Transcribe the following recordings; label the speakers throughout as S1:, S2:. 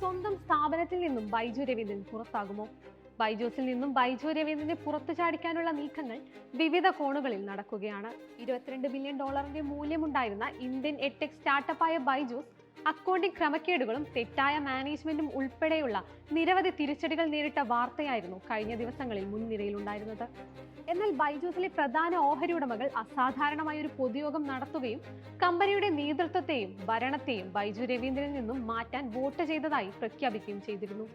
S1: സ്വന്തം സ്ഥാപനത്തിൽ നിന്നും ബൈജു രവീന്ദ്രൻ പുറത്താകുമോ? ബൈജൂസിൽ നിന്നും ബൈജു രവീന്ദ്രനെ പുറത്തു ചാടിക്കാനുള്ള നീക്കങ്ങൾ വിവിധ കോണുകളിൽ നടക്കുകയാണ്. ഇരുപത്തിരണ്ട് ബില്യൺ ഡോളറിന്റെ മൂല്യമുണ്ടായിരുന്ന ഇന്ത്യൻ എട്ടെക് സ്റ്റാർട്ടപ്പായ ബൈജൂസ് അക്കൗണ്ടിംഗ് ക്രമക്കേടുകളും തെറ്റായ മാനേജ്മെന്റും ഉൾപ്പെടെയുള്ള നിരവധി തിരിച്ചടികൾ നേരിട്ട വാർത്തയായിരുന്നു കഴിഞ്ഞ ദിവസങ്ങളിൽ മുൻനിരയിലുണ്ടായിരുന്നത്. എന്നാൽ ബൈജൂസിലെ പ്രധാന ഓഹരി ഉടമകൾ അസാധാരണമായ ഒരു പൊതുയോഗം നടത്തുകയും കമ്പനിയുടെ നേതൃത്വത്തെയും ഭരണത്തെയും ബൈജു രവീന്ദ്രനിൽ നിന്നും മാറ്റാൻ വോട്ട് ചെയ്തതായി പ്രഖ്യാപിക്കുകയും ചെയ്തിരുന്നു.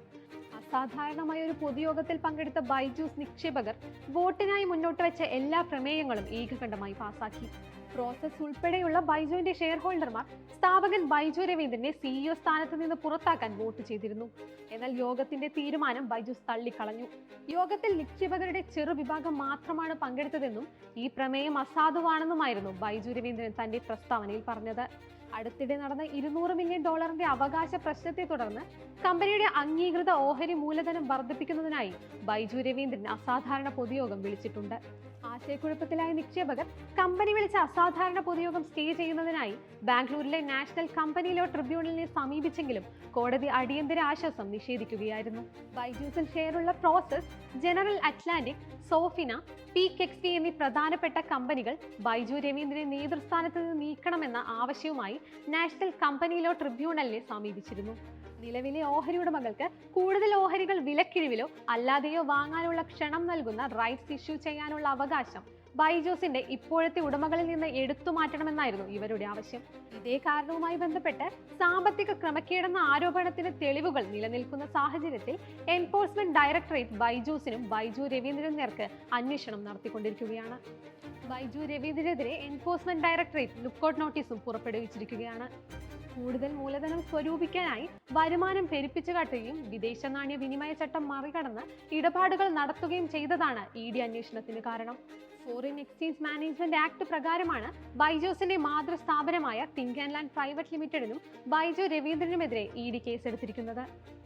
S1: അസാധാരണമായ ഒരു പൊതുയോഗത്തിൽ പങ്കെടുത്ത ബൈജൂസ് നിക്ഷേപകർ വോട്ടിനായി മുന്നോട്ട് വെച്ച എല്ലാ പ്രമേയങ്ങളും ഏകകണ്ഠമായി പാസാക്കി. പ്രോസസ് ഉൾപ്പെടെയുള്ള ബൈജുവിന്റെ ഷെയർ ഹോൾഡർമാർ സ്ഥാപകൻ ബൈജു രവീന്ദ്രനെ സിഇഒ സ്ഥാനത്ത് നിന്ന് പുറത്താക്കാൻ വോട്ട് ചെയ്തിരുന്നു. എന്നാൽ യോഗത്തിന്റെ തീരുമാനം ബൈജൂസ് തള്ളിക്കളഞ്ഞു. യോഗത്തിൽ നിക്ഷേപകരുടെ ചെറുവിഭാഗം മാത്രമാണ് പങ്കെടുത്തതെന്നും ഈ പ്രമേയം അസാധുവാണെന്നുമായിരുന്നു ബൈജു രവീന്ദ്രൻ തന്റെ പ്രസ്താവനയിൽ പറഞ്ഞത്. അടുത്തിടെ നടന്ന ഇരുന്നൂറ് മില്യൺ ഡോളറിന്റെ അവകാശ പ്രശ്നത്തെ തുടർന്ന് കമ്പനിയുടെ അംഗീകൃത ഓഹരി മൂലധനം വർദ്ധിപ്പിക്കുന്നതിനായി ബൈജു രവീന്ദ്രൻ അസാധാരണ പൊതുയോഗം വിളിച്ചിട്ടുണ്ട്. ആശയക്കുഴപ്പത്തിലായ നിക്ഷേപകർ കമ്പനി വിളിച്ച അസാധാരണ പൊതുയോഗം സ്റ്റേ ചെയ്യുന്നതിനായി ബാംഗ്ലൂരിലെ നാഷണൽ കമ്പനി ലോ ട്രിബ്യൂണലിനെ സമീപിച്ചെങ്കിലും കോടതി അടിയന്തര ആശ്വാസം നിഷേധിക്കുകയായിരുന്നു. ബൈജൂസിൽ ഷെയറുള്ള Prosus General Atlantic Sofina Peak XP എന്നീ പ്രധാനപ്പെട്ട കമ്പനികൾ ബൈജു രവീന്ദ്രനെ നേതൃസ്ഥാനത്ത് നിന്ന് നീക്കണമെന്ന ആവശ്യവുമായി നാഷണൽ കമ്പനി ലോ ട്രിബ്യൂണലിനെ സമീപിച്ചിരുന്നു. നിലവിലെ ഓഹരി ഉടമകൾക്ക് കൂടുതൽ ഓഹരികൾ വിലക്കിഴിവിലോ അല്ലാതെയോ വാങ്ങാനുള്ള ക്ഷണം നൽകുന്ന റൈറ്റ്സ് ഇഷ്യൂ ചെയ്യാനുള്ള അവകാശം ബൈജോസിന്റെ ഇപ്പോഴത്തെ ഉടമകളിൽ നിന്ന് എടുത്തു മാറ്റണമെന്നായിരുന്നു ഇവരുടെ ആവശ്യം. ഇതേ കാരണവുമായി ബന്ധപ്പെട്ട് സാമ്പത്തിക ക്രമക്കേടെന്ന ആരോപണത്തിന് തെളിവുകൾ നിലനിൽക്കുന്ന സാഹചര്യത്തിൽ എൻഫോഴ്സ്മെന്റ് ഡയറക്ടറേറ്റ് ബൈജൂസിനും ബൈജു രവീന്ദ്രൻ നേർക്ക് അന്വേഷണം നടത്തിക്കൊണ്ടിരിക്കുകയാണ്. ബൈജു രവീന്ദ്രനെതിരെ എൻഫോഴ്സ്മെന്റ് ഡയറക്ടറേറ്റ് ലുക്കൌട്ട് നോട്ടീസും പുറപ്പെടുവിച്ചിരിക്കുകയാണ്. കൂടുതൽ മൂലധനം സ്വരൂപിക്കാനായി വരുമാനം പെരുപ്പിച്ചു കാട്ടുകയും വിദേശ നാണ്യ വിനിമയ ചട്ടം മറികടന്ന് ഇടപാടുകൾ നടത്തുകയും ചെയ്തതാണ് ഇ ഡി അന്വേഷണത്തിന് കാരണം. ഫോറിൻ എക്സ്ചേഞ്ച് മാനേജ്മെന്റ് ആക്ട് പ്രകാരമാണ് ബൈജോസിന്റെ മാതൃസ്ഥാപനമായ തിങ്ക് ആൻഡ് ലാൻഡ് പ്രൈവറ്റ് ലിമിറ്റഡിനും ബൈജു രവീന്ദ്രനുമെതിരെ ഇ ഡി കേസെടുത്തിരിക്കുന്നത്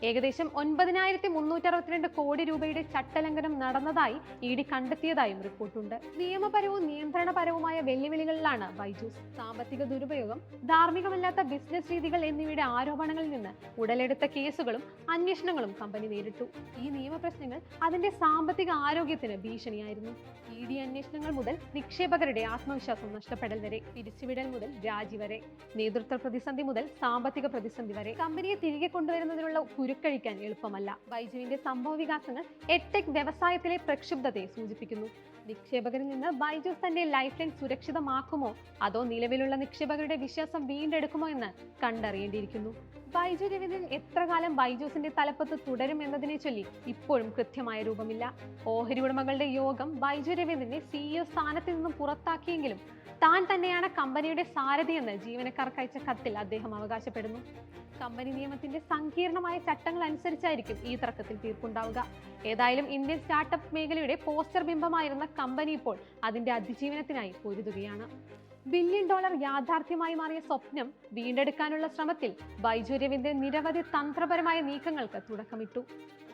S1: ഏകദേശം ഒൻപതിനായിരത്തി മുന്നൂറ്റി അറുപത്തിരണ്ട് കോടി രൂപയുടെ ചട്ടലംഘനം നടന്നതായി ഇ ഡി കണ്ടെത്തിയതായും റിപ്പോർട്ടുണ്ട്. നിയമപരവും നിയന്ത്രണപരവുമായ വെല്ലുവിളികളിലാണ് ബൈജൂസ്. സാമ്പത്തിക ദുരുപയോഗം ധാർമ്മികമല്ലാത്ത ബിസിനസ് രീതികൾ എന്നിവയുടെ ആരോപണങ്ങളിൽ നിന്ന് ഉടലെടുത്ത കേസുകളും അന്വേഷണങ്ങളും കമ്പനി നേരിട്ടു. ഈ നിയമപ്രശ്നങ്ങൾ അതിന്റെ സാമ്പത്തിക ആരോഗ്യത്തിന് ഭീഷണിയായിരുന്നു. ഇ ഡി അന്വേഷണങ്ങൾ മുതൽ നിക്ഷേപകരുടെ ആത്മവിശ്വാസം നഷ്ടപ്പെടൽ വരെ പിരിച്ചുവിടൽ മുതൽ രാജി വരെ നേതൃത്വ പ്രതിസന്ധി മുതൽ സാമ്പത്തിക പ്രതിസന്ധി വരെ. കമ്പനിയെ തിരികെ കൊണ്ടുവരുന്നതിനുള്ള കുരുക്കഴിക്കാൻ എളുപ്പമല്ല. ബൈജുവിന്റെ സംഭവ വികാസങ്ങൾ എട്ടെക് വ്യവസായത്തിലെ പ്രക്ഷുബ്ധതയെ സൂചിപ്പിക്കുന്നു. നിക്ഷേപകരിൽ നിന്ന് ബൈജൂസ് തന്റെ ലൈഫ് ലൈൻ സുരക്ഷിതമാക്കുമോ? അതോ നിലവിലുള്ള നിക്ഷേപകരുടെ വിശ്വാസം വീണ്ടെടുക്കുമോ എന്ന് കണ്ടറിയേണ്ടിയിരിക്കുന്നു. ബൈജു രവീന്ദ്രൻ എത്ര കാലം ബൈജൂസിന്റെ തലപ്പത്ത് തുടരും എന്നതിനെ ചൊല്ലി ഇപ്പോഴും കൃത്യമായ രൂപമില്ല. ഓഹരി ഉടമകളുടെ യോഗം ബൈജു രവീന്ദ്രനെ സിഇഒ സ്ഥാനത്ത് നിന്നും പുറത്താക്കിയെങ്കിലും താൻ തന്നെയാണ് കമ്പനിയുടെ സാരഥിയെന്ന് ജീവനക്കാർക്ക് അയച്ച കത്തിൽ അദ്ദേഹം അവകാശപ്പെടുന്നു. കമ്പനി നിയമത്തിന്റെ സങ്കീർണമായ ചട്ടങ്ങൾ അനുസരിച്ചായിരിക്കും ഈ തർക്കത്തിൽ തീർപ്പുണ്ടാവുക. ഏതായാലും ഇന്ത്യൻ സ്റ്റാർട്ടപ്പ് മേഖലയുടെ പോസ്റ്റർ ബിംബമായിരുന്ന കമ്പനി ഇപ്പോൾ അതിന്റെ അതിജീവനത്തിനായി പൊരുതുകയാണ്. ബില്യൺ ഡോളർ യാഥാർത്ഥ്യമായി മാറിയ സ്വപ്നം വീണ്ടെടുക്കാനുള്ള ശ്രമത്തിൽ ബൈജു രവീന്ദ്രൻ നിരവധി തന്ത്രപരമായ നീക്കങ്ങൾക്ക് തുടക്കമിട്ടു.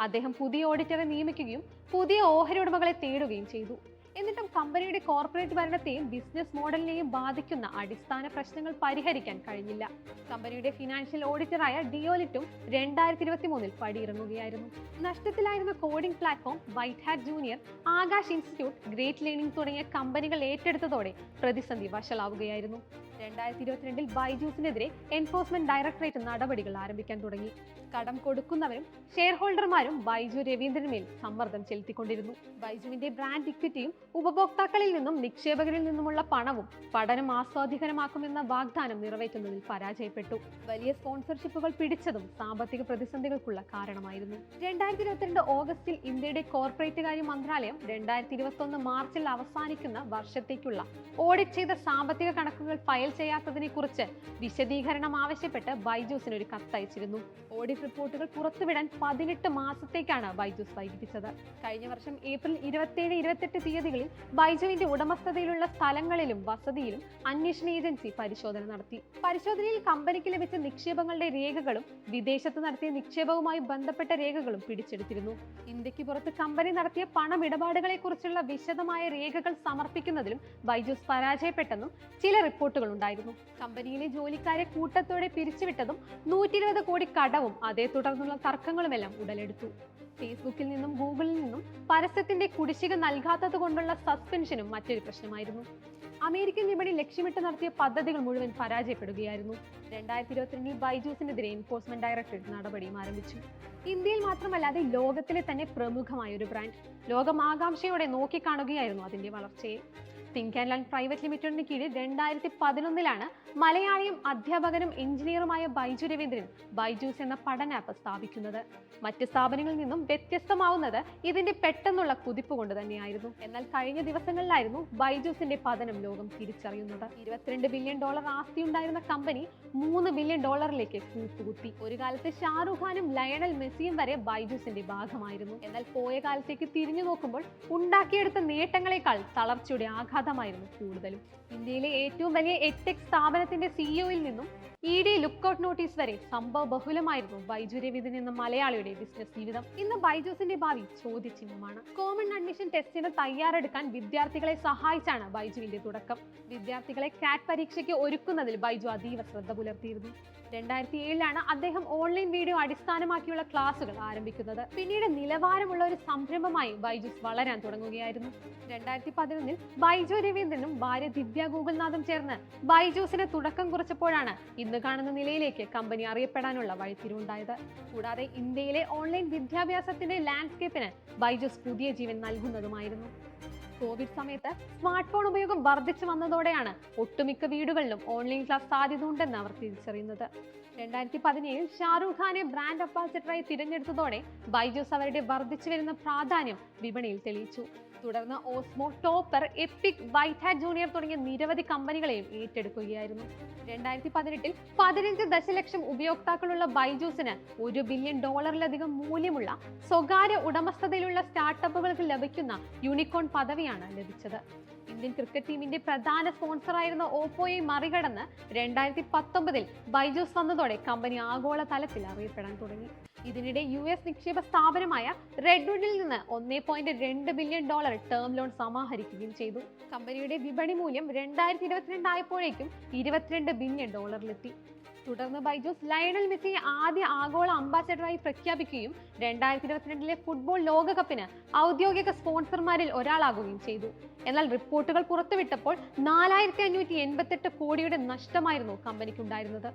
S1: അദ്ദേഹം പുതിയ ഓഡിറ്ററെ നിയമിക്കുകയും പുതിയ ഓഹരി ഉടമകളെ തേടുകയും ചെയ്തു. എന്നിട്ടും കമ്പനിയുടെ കോർപ്പറേറ്റ് ഭരണത്തെയും ബിസിനസ് മോഡലിനെയും ബാധിക്കുന്ന അടിസ്ഥാന പ്രശ്നങ്ങൾ പരിഹരിക്കാൻ കഴിഞ്ഞില്ല. കമ്പനിയുടെ ഫിനാൻഷ്യൽ ഓഡിറ്ററായ ഡിയോലിറ്റും രണ്ടായിരത്തി ഇരുപത്തി മൂന്നിൽ പടിയിറങ്ങുകയായിരുന്നു. നഷ്ടത്തിലായിരുന്ന coding platform White Hat Junior Aakash Institute Great Learning തുടങ്ങിയ കമ്പനികൾ ഏറ്റെടുത്തതോടെ പ്രതിസന്ധി വഷളാവുകയായിരുന്നു. രണ്ടായിരത്തി ഇരുപത്തിരണ്ടിൽ ബൈജൂസിനെതിരെ എൻഫോഴ്സ്മെന്റ് ഡയറക്ടറേറ്റ് നടപടികൾ ആരംഭിക്കാൻ തുടങ്ങി. കടം കൊടുക്കുന്നവരും ഷെയർ ഹോൾഡർമാരും ബൈജു രവീന്ദ്രനുമേൽ സമ്മർദ്ദം ചെലുത്തിക്കൊണ്ടിരുന്നു. ബൈജുവിന്റെ ബ്രാൻഡ് ഇക്വിറ്റിയും ഉപഭോക്താക്കളിൽ നിന്നും നിക്ഷേപകരിൽ നിന്നുമുള്ള പണവും പഠനം ആസ്വാദികരമാക്കുമെന്ന വാഗ്ദാനം നിറവേറ്റുന്നതിൽ പരാജയപ്പെട്ടു. വലിയ സ്പോൺസർഷിപ്പുകൾ പിടിച്ചതും സാമ്പത്തിക പ്രതിസന്ധികൾക്കുള്ള കാരണമായിരുന്നു. രണ്ടായിരത്തി ഇരുപത്തിരണ്ട് ഓഗസ്റ്റിൽ ഇന്ത്യയുടെ കോർപ്പറേറ്റ് കാര്യ മന്ത്രാലയം രണ്ടായിരത്തി ഇരുപത്തി ഒന്ന് മാർച്ചിൽ അവസാനിക്കുന്ന വർഷത്തേക്കുള്ള ഓഡിറ്റ് ചെയ്ത സാമ്പത്തിക കണക്കുകൾ ഫയൽ ചെയ്യാത്തതിനെ കുറിച്ച് വിശദീകരണം ആവശ്യപ്പെട്ട് ബൈജൂസിന് ഒരു കത്തയച്ചിരുന്നു. ഓഡിറ്റ് റിപ്പോർട്ടുകൾ പുറത്തുവിടാൻ പതിനെട്ട് മാസത്തേക്കാണ് ബൈജൂസ് വൈകിപ്പിച്ചത്. കഴിഞ്ഞ വർഷം ഏപ്രിൽ ഇരുപത്തിയേഴ് ഇരുപത്തെട്ട് തീയതികളിൽ ബൈജുവിന്റെ ഉടമസ്ഥതയിലുള്ള സ്ഥലങ്ങളിലും വസതിയിലും അന്വേഷണ ഏജൻസി പരിശോധന നടത്തി. പരിശോധനയിൽ കമ്പനിക്ക് ലഭിച്ച നിക്ഷേപങ്ങളുടെ രേഖകളും വിദേശത്ത് നടത്തിയ നിക്ഷേപവുമായി ബന്ധപ്പെട്ട രേഖകളും പിടിച്ചെടുത്തിരുന്നു. ഇന്ത്യയ്ക്ക് പുറത്ത് കമ്പനി നടത്തിയ പണമിടപാടുകളെ കുറിച്ചുള്ള വിശദമായ രേഖകൾ സമർപ്പിക്കുന്നതിലും ബൈജൂസ് പരാജയപ്പെട്ടെന്നും ചില റിപ്പോർട്ടുകൾ ഉണ്ടായിരുന്നു കമ്പനിയിലെ ജോലിക്കാരെ കൂട്ടത്തോടെ പിരിച്ചുവിട്ടതും നൂറ്റി കോടി കടവും അതേ തുടർന്നുള്ള തർക്കങ്ങളുമെല്ലാം ഉടലെടുത്തു. ഫേസ്ബുക്കിൽ നിന്നും ഗൂഗിളിൽ നിന്നും പരസ്യത്തിന്റെ കുടിശ്ശിക നൽകാത്തത് കൊണ്ടുള്ള സസ്പെൻഷനും മറ്റൊരു പ്രശ്നമായിരുന്നു. അമേരിക്കൻ വിപണി ലക്ഷ്യമിട്ട് നടത്തിയ പദ്ധതികൾ മുഴുവൻ പരാജയപ്പെടുകയായിരുന്നു. രണ്ടായിരത്തി ഇരുപത്തിരണ്ടിൽ ബൈജൂസിനെതിരെ എൻഫോഴ്സ്മെന്റ് ഡയറക്ടറേറ്റ് നടപടിയും ആരംഭിച്ചു. ഇന്ത്യയിൽ മാത്രമല്ലാതെ ലോകത്തിലെ തന്നെ പ്രമുഖമായ ഒരു ബ്രാൻഡ് ലോകം ആകാംക്ഷയോടെ നോക്കിക്കാണുകയായിരുന്നു അതിന്റെ വളർച്ചയെ. തിങ്ക് ആൻഡ് ലാൻഡ് പ്രൈവറ്റ് ലിമിറ്റഡിന് കീഴിൽ രണ്ടായിരത്തി പതിനൊന്നിലാണ് മലയാളിയും അധ്യാപകനും എഞ്ചിനീയറുമായ ബൈജു രവീന്ദ്രൻ ബൈജൂസ് എന്ന പഠന ആപ്പ് സ്ഥാപിക്കുന്നത്. മറ്റ് സ്ഥാപനങ്ങളിൽ നിന്നും വ്യത്യസ്തമാവുന്നത് ഇതിന്റെ പെട്ടെന്നുള്ള കുതിപ്പ് കൊണ്ട് തന്നെയായിരുന്നു. എന്നാൽ കഴിഞ്ഞ ദിവസങ്ങളിലായിരുന്നു ബൈജൂസിന്റെ പതനം ലോകം തിരിച്ചറിയുന്നത്. ഇരുപത്തിരണ്ട് ബില്യൺ ഡോളർ ആസ്തി ഉണ്ടായിരുന്ന കമ്പനി മൂന്ന് ബില്യൺ ഡോളറിലേക്ക് കൂപ്പുകുത്തി ഒരു കാലത്ത് ഷാറുഖ് ഖാനും ലയണൽ മെസ്സിയും വരെ ബൈജൂസിന്റെ ഭാഗമായിരുന്നു. എന്നാൽ പോയ കാലത്തേക്ക് തിരിഞ്ഞു നോക്കുമ്പോൾ ഉണ്ടാക്കിയെടുത്ത നേട്ടങ്ങളെക്കാൾ തളർച്ചയുടെ ആഘാതമായിരുന്നു കൂടുതലും. ഇന്ത്യയിലെ ഏറ്റവും വലിയ എട്ടെക് സ്ഥാപനത്തിന്റെ സിഇഒയിൽ നിന്നും ഇ ഡി ലുക്കൌട്ട് നോട്ടീസ് വരെ സംഭവ ബഹുലമായിരുന്നു ബൈജു രവിതിൽ നിന്ന് മലയാളിയുടെ ബിസിനസ് ജീവിതം. ഇന്ന് ബൈജൂസിന്റെ ഭാവി ചോദ്യചിഹ്നമാണ്. കോമൺ അഡ്മിഷൻ ടെസ്റ്റിന് തയ്യാറെടുക്കാൻ വിദ്യാർത്ഥികളെ സഹായിച്ചാണ് ബൈജുവിന്റെ തുടക്കം. വിദ്യാർത്ഥികളെ കാറ്റ് പരീക്ഷയ്ക്ക് ഒരുക്കുന്നതിൽ ബൈജു അതീവ ശ്രദ്ധ പുലർത്തിയിരുന്നു. രണ്ടായിരത്തി ഏഴിലാണ് അദ്ദേഹം ഓൺലൈൻ വീഡിയോ അടിസ്ഥാനമാക്കിയുള്ള ക്ലാസുകൾ ആരംഭിക്കുന്നത്. പിന്നീട് നിലവാരമുള്ള ഒരു സംരംഭമായി ബൈജൂസ് വളരാൻ തുടങ്ങുകയായിരുന്നു. രണ്ടായിരത്തി പതിനൊന്നിൽ ബൈജു രവീന്ദ്രനും ഭാര്യ ദിവ്യ ഗൂഗിൾനാഥും ചേർന്ന് ബൈജൂസിന് തുടക്കം കുറിച്ചപ്പോഴാണ് ഇന്ന് കാണുന്ന നിലയിലേക്ക് കമ്പനി അറിയപ്പെടാനുള്ള വഴിത്തിരിവുണ്ടായത്. കൂടാതെ ഇന്ത്യയിലെ ഓൺലൈൻ വിദ്യാഭ്യാസത്തിന്റെ ലാൻഡ്സ്കേപ്പിന് ബൈജൂസ് പുതിയ ജീവൻ നൽകുന്നതുമായിരുന്നു. കോവിഡ് സമയത്ത് സ്മാർട്ട് ഫോൺ ഉപയോഗം വർദ്ധിച്ചു വന്നതോടെയാണ് ഒട്ടുമിക്ക വീടുകളിലും ഓൺലൈൻ ക്ലാസ് സാധ്യത ഉണ്ടെന്ന് അവർ തിരിച്ചറിയുന്നത്. രണ്ടായിരത്തി പതിനേഴിൽ ഷാറൂഖ് ഖാനെ ബ്രാൻഡ് അംബാസിഡറായി തിരഞ്ഞെടുത്തതോടെ ബൈജൂസ് അവരുടെ വർദ്ധിച്ചു വരുന്ന പ്രാധാന്യം വിപണിയിൽ തെളിയിച്ചു. തുടർന്ന് Osmo Toppr Epic White Junior തുടങ്ങിയ നിരവധി കമ്പനികളെയും ഏറ്റെടുക്കുകയായിരുന്നു. രണ്ടായിരത്തി പതിനെട്ടിൽ പതിനഞ്ച് ദശലക്ഷം ഉപയോക്താക്കളുള്ള ബൈജൂസിന് ഒരു ബില്യൺ ഡോളറിലധികം മൂല്യമുള്ള സ്വകാര്യ ഉടമസ്ഥതയിലുള്ള സ്റ്റാർട്ടപ്പുകൾക്ക് ലഭിക്കുന്ന യൂണിക്കോൺ പദവിയാണ് ലഭിച്ചത്. ഇന്ത്യൻ ക്രിക്കറ്റ് ടീമിന്റെ പ്രധാന സ്പോൺസറായിരുന്ന ഓപ്പോയെ മറികടന്ന് രണ്ടായിരത്തി പത്തൊമ്പതിൽ ബൈജൂസ് വന്നതോടെ കമ്പനി ആഗോള തലത്തിൽ അറിയപ്പെടാൻ തുടങ്ങി. ഇതിനിടെ യു എസ് നിക്ഷേപ സ്ഥാപനമായ റെഡ്വുഡിൽ നിന്ന് ഒന്നേ പോയിന്റ് രണ്ട് ബില്യൺ ഡോളർ ടേം ലോൺ സമാഹരിക്കുകയും ചെയ്തു. കമ്പനിയുടെ വിപണി മൂല്യം രണ്ടായിരത്തി ഇരുപത്തിരണ്ട് ആയപ്പോഴേക്കും ഇരുപത്തിരണ്ട് ബില്യൺ ഡോളറിലെത്തി തുടർന്ന് ബൈജൂസ് ലയണൽ മെസ്സിയെ ആദ്യ ആഗോള അംബാസഡറായി പ്രഖ്യാപിക്കുകയും രണ്ടായിരത്തി ഇരുപത്തിരണ്ടിലെ ഫുട്ബോൾ ലോകകപ്പിന് ഔദ്യോഗിക സ്പോൺസർമാരിൽ ഒരാളാകുകയും ചെയ്തു. എന്നാൽ റിപ്പോർട്ടുകൾ പുറത്തുവിട്ടപ്പോൾ നാലായിരത്തി അഞ്ഞൂറ്റി എൺപത്തെട്ട് കോടിയുടെ നഷ്ടമായിരുന്നു കമ്പനിക്കുണ്ടായിരുന്നത്.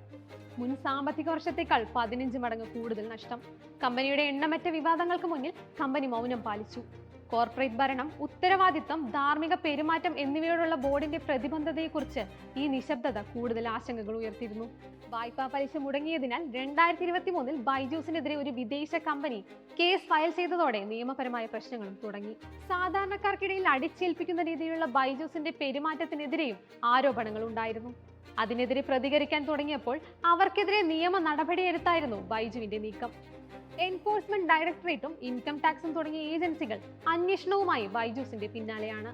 S1: മുൻ സാമ്പത്തിക വർഷത്തേക്കാൾ പതിനഞ്ച് മടങ്ങ് കൂടുതൽ നഷ്ടം. കമ്പനിയുടെ എണ്ണമറ്റ വിവാദങ്ങൾക്ക് മുന്നിൽ കമ്പനി മൗനം പാലിച്ചു. കോർപ്പറേറ്റ് ഭരണം ഉത്തരവാദിത്തം ധാർമ്മിക പെരുമാറ്റം എന്നിവയോടുള്ള ബോർഡിന്റെ പ്രതിബദ്ധതയെക്കുറിച്ച് ഈ നിശബ്ദത കൂടുതൽ ആശങ്കകൾ ഉയർത്തിയിരുന്നു. വായ്പാ പലിശ മുടങ്ങിയതിനാൽ രണ്ടായിരത്തി ഇരുപത്തി മൂന്നിൽ ബൈജൂസിനെതിരെ ഒരു വിദേശ കമ്പനി കേസ് ഫയൽ ചെയ്തതോടെ നിയമപരമായ പ്രശ്നങ്ങളും തുടങ്ങി. സാധാരണക്കാർക്കിടയിൽ അടിച്ചേൽപ്പിക്കുന്ന രീതിയിലുള്ള ബൈജൂസിന്റെ പെരുമാറ്റത്തിനെതിരെയും ആരോപണങ്ങൾ ഉണ്ടായിരുന്നു. അതിനെതിരെ പ്രതികരിക്കാൻ തുടങ്ങിയപ്പോൾ അവർക്കെതിരെ നിയമ നടപടിയെടുത്തായിരുന്നു ബൈജുവിന്റെ നീക്കം. എൻഫോഴ്സ്മെന്റ് ഡയറക്ടറേറ്റും ഇൻകം ടാക്സും തുടങ്ങിയ ഏജൻസികൾ അന്വേഷണവുമായി ബൈജൂസിന്റെ പിന്നാലെയാണ്.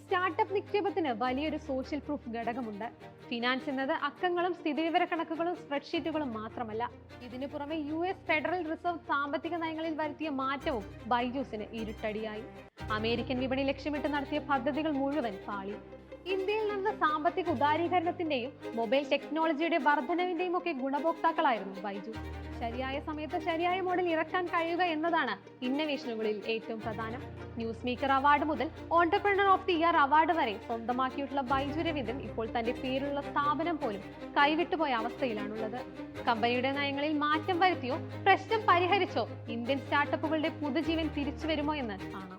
S1: സ്റ്റാർട്ടപ്പ് നിക്ഷേപത്തിന് വലിയൊരു സോഷ്യൽ പ്രൂഫ് ഘടകമുണ്ട്. ഫിനാൻസ് എന്നത് അക്കങ്ങളും സ്ഥിതിവിവര കണക്കുകളും സ്പ്രെഡ്ഷീറ്റുകളും മാത്രമല്ല. ഇതിനു പുറമെ യു എസ് ഫെഡറൽ റിസർവ് സാമ്പത്തിക നയങ്ങളിൽ വരുത്തിയ മാറ്റവും ബൈജൂസിന് ഇരുട്ടടിയായി. അമേരിക്കൻ വിപണി ലക്ഷ്യമിട്ട് നടത്തിയ പദ്ധതികൾ മുഴുവൻ പാളി. ഇന്ത്യയിൽ നടന്ന സാമ്പത്തിക ഉദാരീകരണത്തിന്റെയും മൊബൈൽ ടെക്നോളജിയുടെ വർധനവിന്റെയും ഒക്കെ ഗുണഭോക്താക്കളായിരുന്നു ബൈജു. ശരിയായ സമയത്ത് ശരിയായ മോഡൽ ഇറക്കാൻ കഴിയുക എന്നതാണ് ഇന്നവേഷനുകളിൽ ഏറ്റവും പ്രധാനം. ന്യൂസ് മേക്കർ അവാർഡ് മുതൽ entrepreneur of the year award വരെ സ്വന്തമാക്കിയിട്ടുള്ള ബൈജു രവീന്ദ്രൻ ഇപ്പോൾ തന്റെ പേരുള്ള സ്ഥാപനം പോലും കൈവിട്ടുപോയ അവസ്ഥയിലാണുള്ളത്. കമ്പനിയുടെ നയങ്ങളിൽ മാറ്റം വരുത്തിയോ പ്രശ്നം പരിഹരിച്ചോ ഇന്ത്യൻ സ്റ്റാർട്ടപ്പുകളുടെ പുതുജീവൻ തിരിച്ചു വരുമോ എന്ന് കാണാം